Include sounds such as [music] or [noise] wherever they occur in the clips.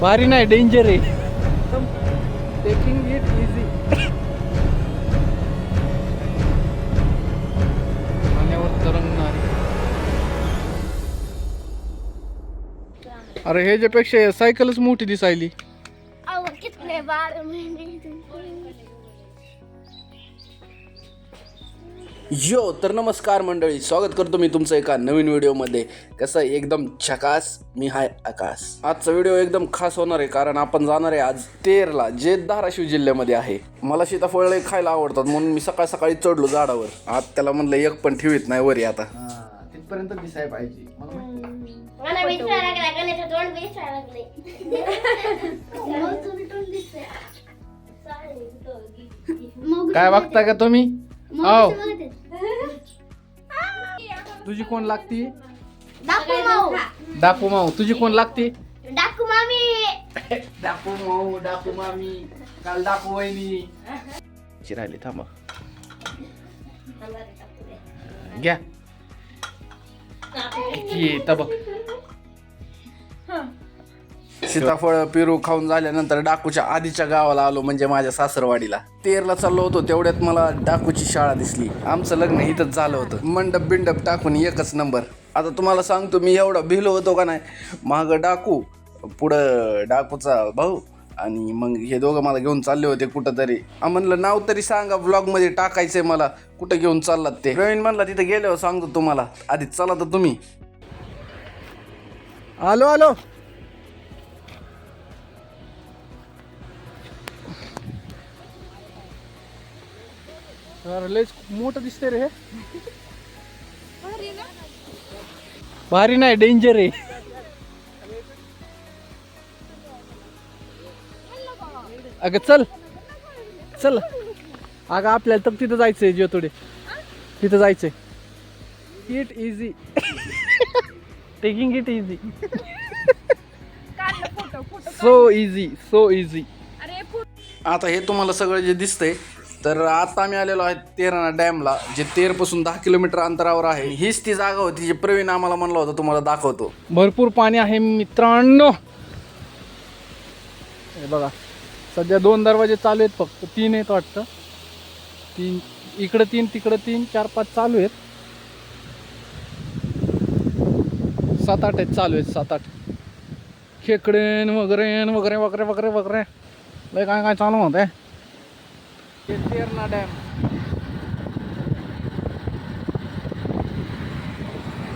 भारी नाही डेंजर आहे. टेकिंग इट इझी पाण्यावर तरंगणार अरे ह्याच्यापेक्षा सायकलच मोठी दिसायली. बार यो तर नमस्कार मंडळी स्वागत करतो मी तुमचं एका नवीन व्हिडिओमध्ये. कसं आहे, एकदम झकास मी हाय आकाश आजचा व्हिडिओ एकदम खास होणार आहे कारण आपण जाणार आहे आज तेरला जे धाराशिव जिल्ह्यामध्ये आहे. मला सीताफळ खायला आवडतात म्हणून मी सकाळ सकाळी चढलो झाडावर. आज त्याला म्हणलं एक पण ठेवीत नाही वरी आता. तिथपर्यंत दिसाय पाहिजे. [laughs] काय बघता का तुम्ही? हो तुझी कोण लागती? डाकू माऊ. डाकू माऊ. तुझी कोण लागती? डाकू मामी. डाकू माऊ डाकू मामी. काल डाकू वहिनी. राहिली थांबा. घ्या. ये तबक सीताफळ पेरू खाऊन झाल्यानंतर डाकूच्या आधीच्या गावाला आलो म्हणजे माझ्या सासरवाडीला. तेरला चाललो होतो तेवढ्यात मला डाकूची शाळा दिसली. आमचं लग्न इथंच झालं होतं. मंडप बिंडप टाकून एकच नंबर. आता तुम्हाला सांगतो मी एवढा भिलो होतो का नाही? माग डाकू पुढं डाकूचा भाऊ आणि मग हे दोघं मला घेऊन चालले होते कुठं तरी म्हणलं नाव तरी सांगा ब्लॉगमध्ये टाकायचंय मला. कुठं घेऊन चाललात ते? प्रवीण म्हणला तिथे गेल्यावर सांगतो तुम्हाला. आधी चला तर तुम्ही. आलो आलो. अरे लयच मोठं दिसतंय रे हे. भारी नाही डेंजर आहे. अगं चल चल. अगं आपल्याला तर तिथं जायचंय ज्योतोडे तिथं जायचंय. It easy taking it easy so easy so easy आता हे तुम्हाला सगळं जे दिसतंय तर आता आम्ही आलेलो आहे तेरणा डॅमला जे तेरपासून दहा किलोमीटर अंतरावर आहे. हीच ती जागा होती जे प्रवीण आम्हाला म्हणलं होतं तुम्हाला दाखवतो. भरपूर पाणी आहे मित्रांनो. हे बघा सध्या दोन दरवाजे चालू आहेत फक्त तीन आहेत वाटतं. तीन इकडं तीन तिकडं तीन चार पाच चालू आहेत. सात आठ आहेत चालू आहेत सात आठ. खेकडेन वगैरे वगैरे वगैरे वगैरे वगैरे लय काय काय चालू होत आहे तेरणा डॅम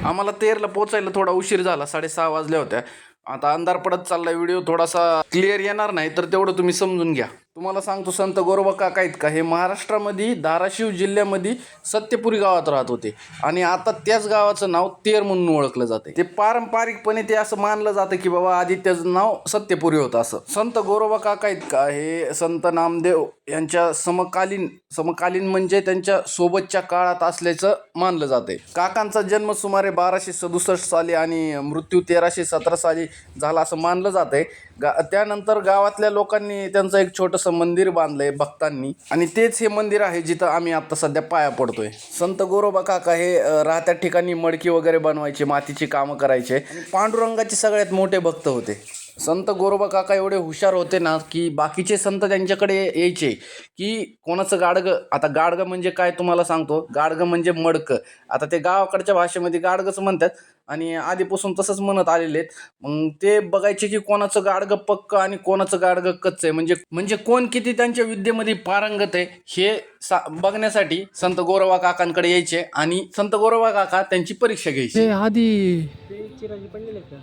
आम्हाला तेरला पोचायला थोडा उशीर झाला साडेसहा वाजल्या होत्या. आता अंधार पडत चाललाय व्हिडिओ थोडासा क्लिअर येणार नाही तर तेवढं तुम्ही समजून घ्या. तुम्हाला सांगतो संत गोरोबा काका आहेत का? हे महाराष्ट्रामध्ये धाराशिव जिल्ह्यामध्ये सत्यपुरी गावात राहत होते. आणि आता त्याच गावाचं नाव तेर म्हणून ओळखलं जाते ते पारंपरिकपणे ते असं मानलं जातं की बाबा आधी त्याचं नाव सत्यपुरी होतं असं. संत गोरोबा काका आहेत का? हे संत नामदेव यांच्या समकालीन समकालीन म्हणजे त्यांच्या सोबतच्या काळात असल्याचं मानलं जाते काकांचा जन्म सुमारे बाराशे सदुसष्ट साली आणि मृत्यू तेराशे सतरा साली झाला असं मानलं जाते गा त्यानंतर गावातल्या लोकांनी त्यांचं एक छोटंसं मंदिर बांधलंय भक्तांनी. आणि तेच हे मंदिर आहे जिथं आम्ही आता सध्या पाया पडतोय. संत गोरोबा काका हे राहत्या ठिकाणी मडकी वगैरे बनवायचे मातीची कामं करायचे. पांडुरंगाचे सगळ्यात मोठे भक्त होते. संत गोरोबा काका एवढे हुशार होते ना की बाकीचे संत त्यांच्याकडे यायचे की कोणाचं गाडगं आता गाडगं म्हणजे काय तुम्हाला सांगतो. गाडगं म्हणजे मडकं. आता ते गावाकडच्या भाषेमध्ये गाडगंच म्हणतात आणि आधीपासून तसंच म्हणत आलेले आहेत. मग ते बघायचे की कोणाचं गाडगं पक्क आणि कोणाचं गाडगं कच्चं आहे. म्हणजे म्हणजे कोण किती त्यांच्या विद्येमध्ये पारंगत आहे हे सा बघण्यासाठी संत गोरोबा काकांकडे यायचे आणि संत गोरोबा काका त्यांची परीक्षा घ्यायची. हे आधी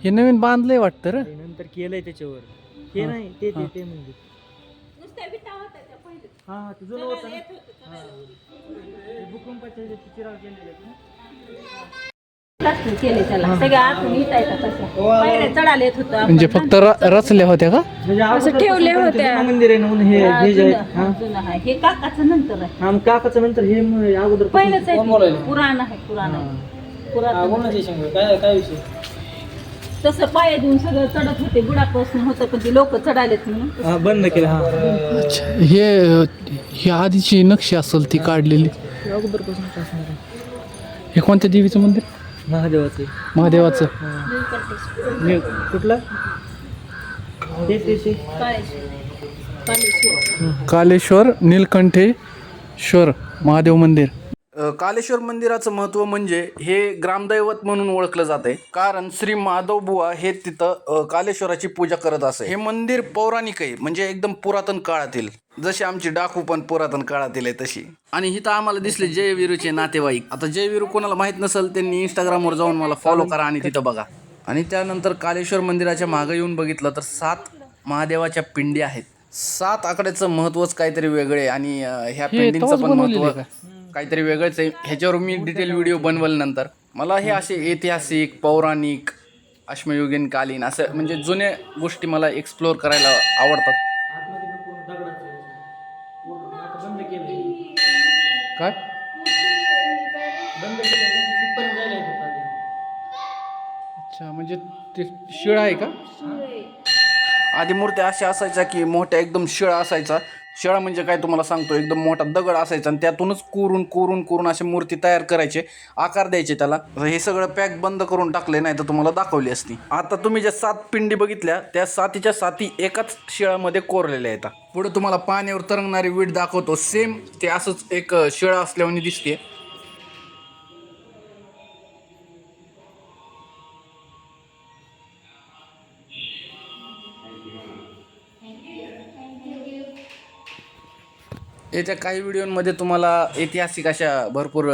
हे नवीन बांधलंय वाटतं रे. नंतर केलंय त्याच्यावर. हे. नाही ते. ते ते म्हणजे. हा हा ते जुनं होतं ना. हा. ते भूकंपाच्या ह्याच्यात ते चिराग केलेले केले त्याला. आतून तसं पायऱ्या चढालेत होतं म्हणजे फक्त र- रचल्या होत्या का? म्हणजे अगोदर ठेवले होते. मंदिर आहे ना म्हणून हे हे जे आहे, हा. जुनं आहे. हे काकाचं नंतर आहे. हा, काकाचं नंतर हे म- अगोदर पहिलंच आहे. पुराण आहे पुराण आहे. पुरातन काय काय विषय? तसं पाया देऊन सगळं चढत होते. बुडापासून होतं पण ते लोक चढालेत म्हणून. हा बंद केलं हा. अच्छा हे ही आधीची नक्षी असेल ती काढलेली. हे कोणत्या देवीचं मंदिर? महादेवाचे. महादेवाचं. कुठलं? ते ते ते कालेश्वर नीलकंठेश्वर महादेव मंदिर. कालेश्वर मंदिराचं महत्त्व म्हणजे हे ग्रामदैवत म्हणून ओळखलं जाते कारण श्री माधव बुवा हे तिथं कालेश्वराची पूजा करत असे. हे मंदिर पौराणिक आहे म्हणजे एकदम पुरातन काळातील. जशी आमची डाकू पण पुरातन काळातील आहे तशी. आणि इथं आम्हाला दिसले जयवीरूचे नातेवाईक. आता जयवीरू कोणाला माहीत नसेल त्यांनी इंस्टाग्रामवर जाऊन मला फॉलो करा आणि तिथं बघा. आणि त्यानंतर कालेश्वर मंदिराच्या मागे येऊन बघितलं तर सात महादेवाच्या पिंडी आहेत. सात आकड्याचं महत्वच काहीतरी वेगळे आणि ह्या पिंडींचं पण महत्त्व काहीतरी वेगळंच आहे. ह्याच्यावर मी डिटेल व्हिडिओ बनवल नंतर. मला हे असे ऐतिहासिक पौराणिक अश्मयुगीन कालीन असं म्हणजे जुन्या गोष्टी मला एक्सप्लोअर करायला आवडतात. काय. अच्छा म्हणजे ते शिळ आहे का? आधी मूर्त्या अशा असायच्या की मोठ्या एकदम शिळा असायचा. शिळा म्हणजे काय तुम्हाला सांगतो एकदम मोठा दगड असायचा आणि त्यातूनच कोरून कोरून कोरून अशी मूर्ती तयार करायचे आकार द्यायचे त्याला. हे सगळं पॅक बंद करून टाकले नाही तर तुम्हाला दाखवली असती. आता तुम्ही ज्या सात पिंडी बघितल्या त्या सातीच्या साती एकाच शेळामध्ये कोरलेल्या आहेत. पुढे तुम्हाला पाण्यावर तरंगणारी वीट दाखवतो. सेम ते असंच एक शेळा शिळा असल्यावानी दिसते येत्या काही व्हिडिओमध्ये तुम्हाला ऐतिहासिक अशा भरपूर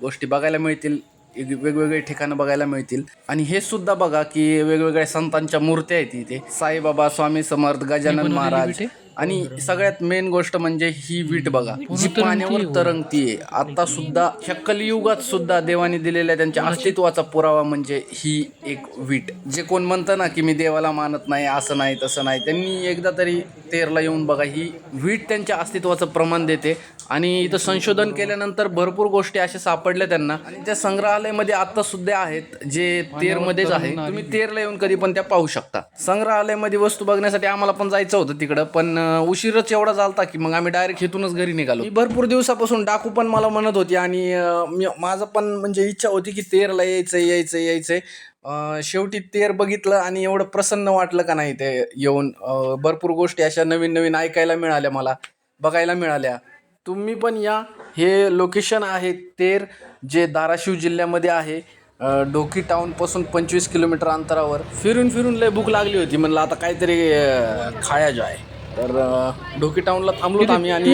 गोष्टी बघायला मिळतील. वेगवेगळे ठिकाणं बघायला मिळतील. आणि हे सुद्धा बघा की वेगवेगळ्या संतांच्या मूर्त्या आहेत इथे. साईबाबा स्वामी समर्थ गजानन महाराज. आणि सगळ्यात मेन गोष्ट म्हणजे ही वीट बघा. जी पाण्यावर तरंगतीये आता सुद्धा ह्या कलियुगात सुद्धा देवाने दिलेल्या त्यांच्या अस्तित्वाचा पुरावा म्हणजे ही एक वीट. जे कोण म्हणतं ना की मी देवाला मानत नाही असं नाही तसं नाही त्यांनी एकदा तरी तेरला येऊन बघा ही वीट त्यांच्या अस्तित्वाचं प्रमाण देते. आणि इथं संशोधन केल्यानंतर भरपूर गोष्टी अशा सापडल्या त्यांना. आणि त्या संग्रहालयामध्ये आता सुद्धा आहेत जे तेरमध्येच आहे. तुम्ही तेरला येऊन कधी पण त्या पाहू शकता. संग्रहालयामध्ये वस्तू बघण्यासाठी आम्हाला पण जायचं होतं तिकडं पण उशीरच एवढा झालता की मग आम्ही डायरेक्ट इथूनच घरी निघालो. भरपूर दिवसापासून डाकू पण मला म्हणत होती आणि माझं पण म्हणजे इच्छा होती की तेरला यायचं यायचं यायचं शेवटी तेर बघितलं आणि एवढं प्रसन्न वाटलं का नाही ते येऊन. भरपूर गोष्टी अशा नवीन नवीन ऐकायला मिळाल्या मला बघायला मिळाल्या. तुम्ही पण या. हे लोकेशन आहे तेर जे धाराशिव जिल्ह्यामध्ये आहे. डोकी टाऊनपासून पंचवीस किलोमीटर अंतरावर. फिरून फिरून लय भूक लागली होती. म्हणलं आता काहीतरी खाया जो आहे तर डोकी टाऊनला थांबलो आम्ही आणि?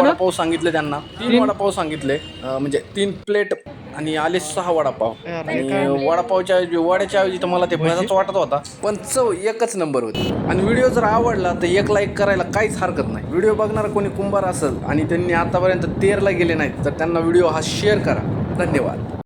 वडापाव सांगितले त्यांना. तीन वडापाव सांगितले. म्हणजे तीन प्लेट आणि आले सहा वडापाव. आणि वडापावच्या ऐवजी- वड्याच्या ऐवजी तर मला ते भजाच वाटत होता. पण चव एकच नंबर होती. आणि व्हिडिओ जर आवडला तर एक लाईक करायला काहीच हरकत नाही. व्हिडिओ बघणारा कोणी कुंभार असेल आणि त्यांनी आतापर्यंत तेरला गेले नाहीत तर त्यांना व्हिडिओ हा शेअर करा. धन्यवाद.